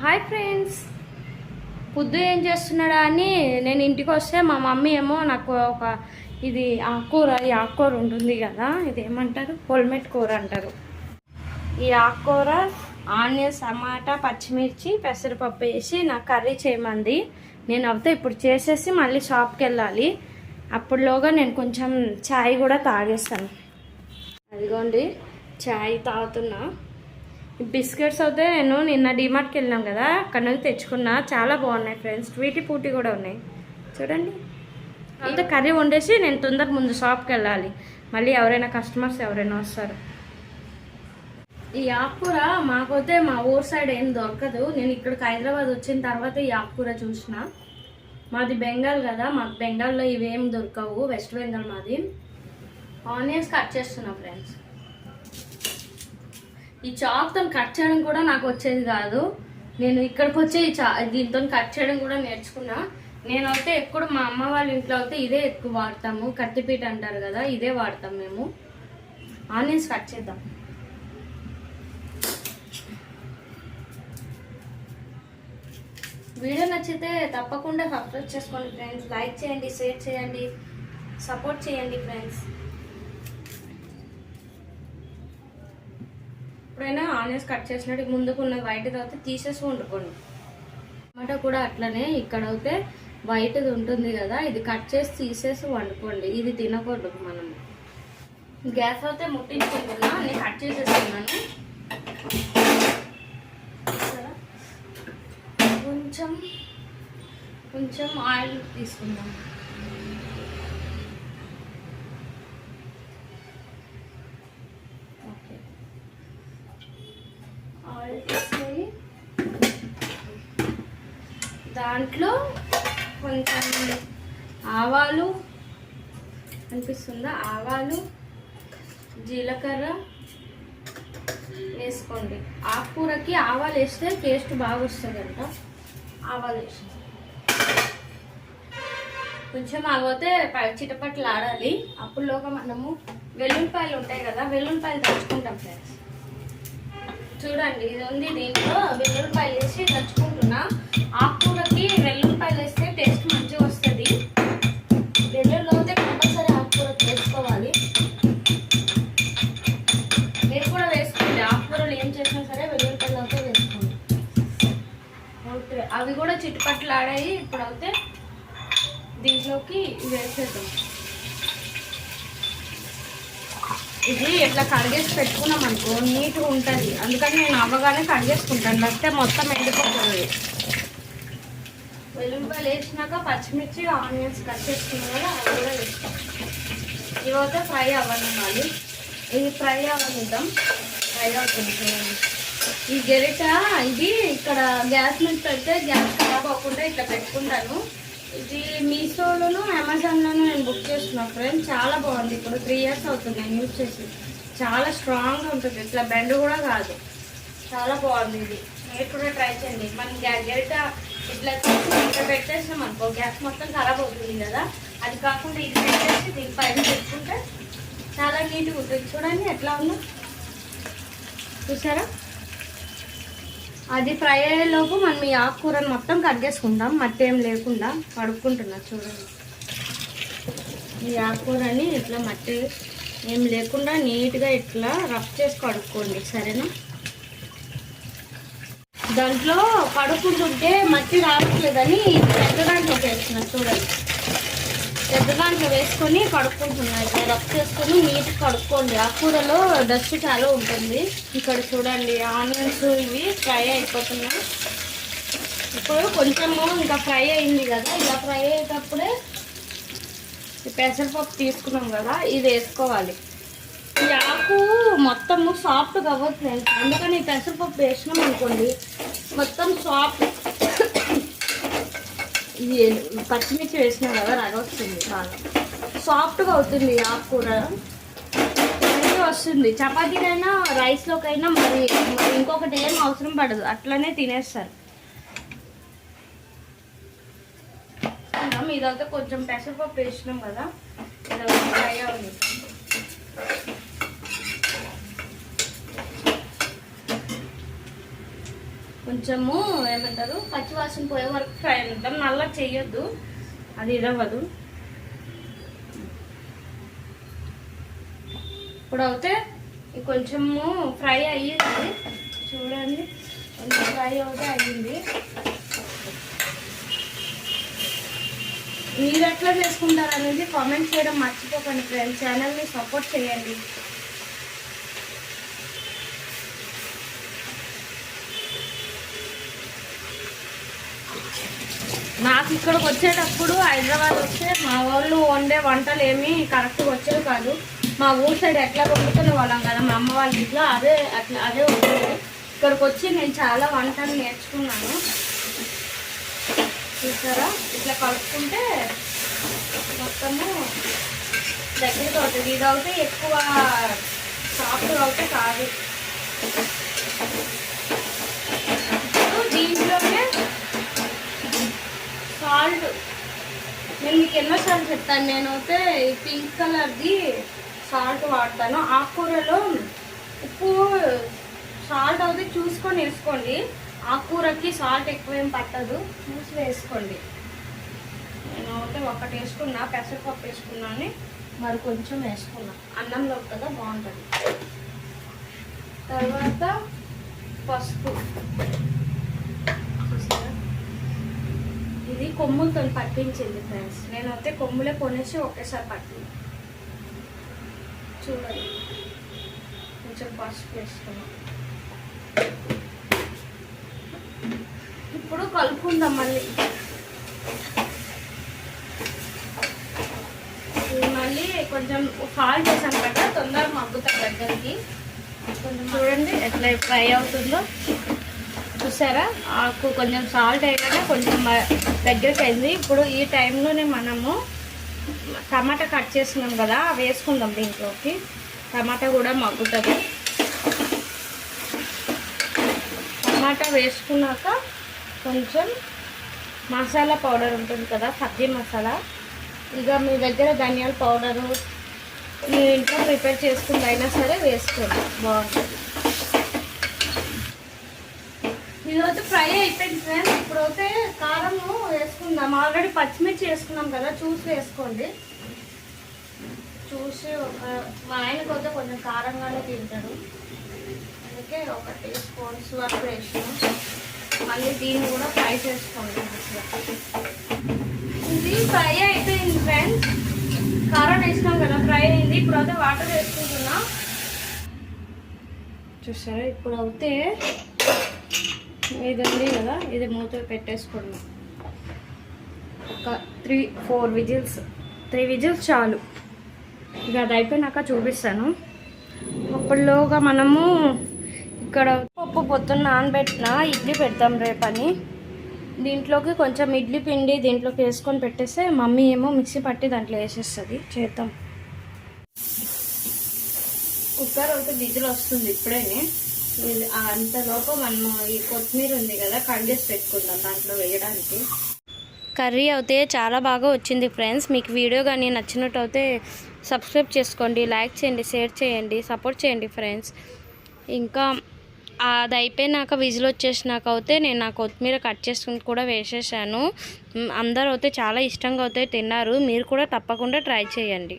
Hi friends. పొద్దు ఏం చేస్తున్నాడా అని నేను ఇంటికి వస్తే మా మమ్మీ ఏమో నాకు ఒక ఇది ఆకుకూర ఈ ఆకుకూర ఉంటుంది కదా ఇది ఏమంటారు? పొల్మెట్ కూర అంటారు. ఈ ఆకుకూర ఆనియన్స్ టమాటా పచ్చిమిర్చి పెసరపప్పు వేసి నాకు కర్రీ చేయమంది. నేను అవుతే ఇప్పుడు చేసేసి మళ్ళీ షాప్కి వెళ్ళాలి. అప్పుడులోగా నేను కొంచెం ఛాయ్ కూడా తాగేస్తాను. అదిగోండి ఛాయ్ తాగుతున్నా. బిస్కెట్స్ అయితే నేను నిన్న డిమార్ట్కి వెళ్ళినాం కదా అక్కడ నుంచి తెచ్చుకున్నా. చాలా బాగున్నాయి ఫ్రెండ్స్. ట్వీటీ పూటీ కూడా ఉన్నాయి. చూడండి. అయితే కర్రీ వండేసి నేను తొందర ముందు షాప్కి వెళ్ళాలి. మళ్ళీ ఎవరైనా కస్టమర్స్ ఎవరైనా వస్తారు. ఈ ఆకుకూర మాకైతే మా ఊరు సైడ్ ఏం దొరకదు. నేను ఇక్కడికి హైదరాబాద్ వచ్చిన తర్వాత ఈ ఆకుకూర చూసిన. మాది బెంగాల్ కదా మాకు బెంగాల్లో ఇవేం దొరకవు. వెస్ట్ బెంగాల్ మాది. ఆనియన్స్ కట్ చేస్తున్నా ఫ్రెండ్స్. ఈ చాక్తో కట్ చేయడం కూడా నాకు వచ్చేది కాదు. నేను ఇక్కడికి వచ్చి ఈ చా దీంతో కట్ చేయడం కూడా నేర్చుకున్నా. నేనైతే ఎప్పుడు మా అమ్మ వాళ్ళ ఇంట్లో అయితే ఇదే ఎక్కువ వాడతాము. కత్తిపీట అంటారు కదా ఇదే వాడతాం మేము. ఆనియన్స్ కట్ చేద్దాం. వీడియో నచ్చితే తప్పకుండా సబ్స్క్రైబ్ చేసుకోండి ఫ్రెండ్స్ లైక్ చేయండి షేర్ చేయండి సపోర్ట్ చేయండి ఫ్రెండ్స్ ఎప్పుడైనా ఆనియన్స్ కట్ చేసినట్టు ముందుకున్న వైట్ తర్వాత తీసేసి వండుకోండి. టమాటా కూడా అట్లనే ఇక్కడ అయితే వైట్ది ఉంటుంది కదా ఇది కట్ చేసి తీసేసి వండుకోండి. ఇది తినకూడదు మనం గ్యాస్ అయితే ముట్టించుకుంటున్నా నేను కట్ చేసేస్తున్నాను. కొంచెం కొంచెం ఆయిల్ తీసుకుందాం. దాంట్లో కొంచెం ఆవాలు అనిపిస్తుందా? ఆవాలు జీలకర్ర వేసుకోండి. ఆకుకూరకి ఆవాలు వేస్తే టేస్ట్ బాగా వస్తుందంట ఆవాలు వేసి. కొంచెం ఆగితే చిటపట్లు ఆడాలి అప్పుడులోగా మనము వెల్లుల్లిపాయలు ఉంటాయి కదా వెల్లుల్లిపాయలు దంచుకుంటాం ఫ్రెండ్స్. చూడండి ఇది ఉంది దీంట్లో. అవి కూడా చిట్టుపట్లాడాయి ఇప్పుడు అయితే దీంట్లోకి వేసేద్దాం. ఇది ఇట్లా కడిగేసి పెట్టుకున్నాం అనుకో నీట్గా ఉంటుంది. అందుకని నేను అవ్వగానే కడిగేసుకుంటాను. లేకపోతే మొత్తం ఎండిపోతుంది. వెల్లుల్లిపాయలు వేసినాక పచ్చిమిర్చి ఆనియన్స్ కట్ చేసుకున్నాం కదా అవి కూడా వేస్తాం. ఇవైతే ఫ్రై అవ్వనివ్వాలి. ఇది ఫ్రై అవ్వనిద్దాం. ఫ్రై అవుతుంది చూడండి. ఈ గెరిట ఇది ఇక్కడ గ్యాస్ మీద పెడితే గ్యాస్ ఖరాబ్ అవ్వకుండా ఇట్లా పెట్టుకుంటాను. ఇది మీషోలోను అమెజాన్లోను నేను బుక్ చేసుకున్నాను ఫ్రెండ్. చాలా బాగుంది. ఇప్పుడు త్రీ ఇయర్స్ అవుతుంది నేను యూజ్ చేసి. చాలా స్ట్రాంగ్గా ఉంటుంది. ఇట్లా బెండ్ కూడా కాదు. చాలా బాగుంది ఇది. మీరు కూడా ట్రై చేయండి. మనం గెరిట ఇట్లా ఇట్లా పెట్టేసినాం అనుకో గ్యాస్ మొత్తం ఖరాబ్ అవుతుంది కదా. అది కాకుండా ఇది పెట్టేసి దీని పైన పెట్టుకుంటే చాలా నీట్గా ఉంటుంది. చూడండి ఎట్లా ఉందో. చూసారా? అది ఫ్రై అయ్యేలోపు మనం ఈ ఆకుకూరను మొత్తం కట్ చేసుకుంటాం. మట్టి ఏం లేకుండా కడుక్కుంటున్నా చూడండి. ఈ ఆకుకూరని ఇట్లా మట్టి ఏం లేకుండా నీట్గా ఇట్లా రఫ్ చేసి కడుక్కోండి. సరేనా? దాంట్లో కడుక్కుంటుంటే మట్టి రావట్లేదని పెద్ద దాంట్లో చూడండి. పెద్ద దాంట్లో వేసుకొని కడుక్కుంటున్నా ఇట్లా రఫ్ చేసుకొని నీట్ కడుక్కోండి. ఆ కూరలో డస్ట్ చాలా ఉంటుంది. ఇక్కడ చూడండి ఆనియన్స్ ఇవి ఫ్రై అయిపోతున్నాయి. ఇప్పుడు కొంచెము ఇంకా ఫ్రై అయింది కదా ఇలా ఫ్రై అయ్యేటప్పుడే పెసరపప్పు తీసుకున్నాం కదా ఇది వేసుకోవాలి. ఈ ఆకు మొత్తము సాఫ్ట్ కావచ్చు అందుకని పెసరపప్పు వేసినాం అనుకోండి మొత్తం సాఫ్ట్ ఇది పచ్చిమిర్చి వేసినాం కదా రగ వస్తుంది బాగా సాఫ్ట్గా అవుతుంది ఆకుకూర మంచిగా వస్తుంది. చపాతీనైనా రైస్లోకైనా మరి మరి ఇంకొకటి ఏం అవసరం పడదు. అట్లనే తినేస్తారు. ఇదంతా కొంచెం పెసరపప్పు వేసినాం కదా. ఇది ఫ్రై ఉంది కొంచెము ఏమంటారు పచ్చివాసన పోయే వరకు ఫ్రై చేద్దాం. నల్ల చేయొద్దు అది ఇరవదు ఇప్పుడు అయితే కొంచెము ఫ్రై అయ్యింది. చూడండి కొంచెం ఫ్రై అవుతే అయ్యింది. మీరు ఎట్లా చేసుకుంటారు అనేది కామెంట్ చేయడం మర్చిపోకండి ఫ్రెండ్స్. ఛానల్ని సపోర్ట్ చేయండి. నాకు ఇక్కడికి వచ్చేటప్పుడు హైదరాబాద్ వస్తే మా వాళ్ళు వండే వంటలు ఏమీ కరెక్ట్గా వచ్చేవి కాదు. మా ఊరు సైడ్ ఎట్లా వండుకునే వాళ్ళం కదా మా అమ్మ వాళ్ళ ఇంట్లో అదే అట్లా అదే వండేది. ఇక్కడికి వచ్చి నేను చాలా వంటలు నేర్చుకున్నాను. చూసారా? ఇట్లా కలుపుకుంటే మొత్తము దగ్గరికి అవుతుంది. ఇది అవుతే ఎక్కువ సాఫ్ట్ అవుతే కాదు. సాల్ట్ నేను మీకు ఎన్నోసార్లు చెప్తాను నేనైతే పింక్ కలర్ది సాల్ట్ వాడతాను. ఆకుకూరలో ఉప్పు సాల్ట్ అయితే చూసుకొని వేసుకోండి. ఆకుకూరకి సాల్ట్ ఎక్కువ ఏం పట్టదు. చూసి వేసుకోండి. నేను అయితే ఒకటి వేసుకున్నా పెసరపప్పు వేసుకున్నాను మరి కొంచెం వేసుకున్నా. అన్నంలో కదా బాగుంటుంది. తర్వాత పసుపు. చూసారా? ఇది కొమ్ములతో పట్టించింది ఫ్రెండ్స్ నేను అయితే కొమ్ములే కొనేసి ఒకేసారి పట్టింది. చూడండి. కొంచెం పసుపు వేసుకున్నాం. ఇప్పుడు కలుపుకుందాం మళ్ళీ. మళ్ళీ కొంచెం సాల్ట్ వేసాం కదా తొందరగా మగ్గుతాం దగ్గరికి. కొంచెం చూడండి ఎట్లా ఫ్రై అవుతుందో. చూసారా? ఆకు కొంచెం సాల్ట్ వేయగానే కొంచెం దగ్గరికి అయింది. ఇప్పుడు ఈ టైంలోనే మనము టమాటా కట్ చేసుకున్నాం కదా వేసుకుందాం దీంట్లోకి. టమాటా కూడా మగ్గుతుంది. టమాటా వేసుకున్నాక కొంచెం మసాలా పౌడర్ ఉంటుంది కదా సబ్జీ మసాలా. ఇక మీ దగ్గర ధనియాల పౌడరు మీ ఇంట్లో ప్రిపేర్ చేసుకుందైనా సరే వేసుకోండి. బాగుంటుంది. ఇదైతే ఫ్రై అయిపోయింది ఫ్రెండ్స్ ఇప్పుడైతే కారము వేసుకుందాం. ఆల్రెడీ పచ్చిమిర్చి వేసుకున్నాం కదా చూసి వేసుకోండి. చూసి ఒక మా ఆయనకు అయితే కొంచెం కారంగానే తింటాడు. అందుకే ఒక టీ స్పూన్స్ వరకు వేసినాం. మళ్ళీ దీన్ని కూడా ఫ్రై చేసుకోండి ఇది ఫ్రై అయిపోయింది ఫ్రెండ్స్ కారం వేసినాం కదా ఫ్రై అయింది. ఇప్పుడు అయితే వాటర్ వేసుకుంటున్నాం. చూసారా? ఇప్పుడు అయితే ఇది ఉంది కదా ఇది మూత పెట్టేసుకున్నాం ఒక three four whistles three whistles చాలు. ఇక అది అయిపోయినాక చూపిస్తాను. అప్పటిలోగా మనము ఇక్కడ పప్పు పొద్దున్న నానబెట్టిన ఇడ్లీ పెడతాం రేపని. దీంట్లోకి కొంచెం ఇడ్లీ పిండి దీంట్లోకి వేసుకొని పెట్టేస్తే మమ్మీ ఏమో మిక్సీ పట్టి దాంట్లో వేసేస్తుంది. చేద్దాం. కుక్కర్ అయితే విజిల్ వస్తుంది ఇప్పుడేనే. అంతలోపు మనము ఈ కొత్తిమీర ఉంది కదా కట్ చేసి పెట్టుకుందాం దాంట్లో వేయడానికి. కర్రీ అయితే చాలా బాగా వచ్చింది ఫ్రెండ్స్. మీకు వీడియో కానీ నచ్చినట్టు అయితే సబ్స్క్రైబ్ చేసుకోండి లైక్ చేయండి షేర్ చేయండి సపోర్ట్ చేయండి ఫ్రెండ్స్. ఇంకా అది అయిపోయినాక విజిల్ వచ్చేసినాక అయితే నేను నా కొత్తిమీర కట్ చేసుకుని కూడా వేసేసాను. అందరూ అయితే చాలా ఇష్టంగా అయితే తిన్నారు. మీరు కూడా తప్పకుండా ట్రై చేయండి.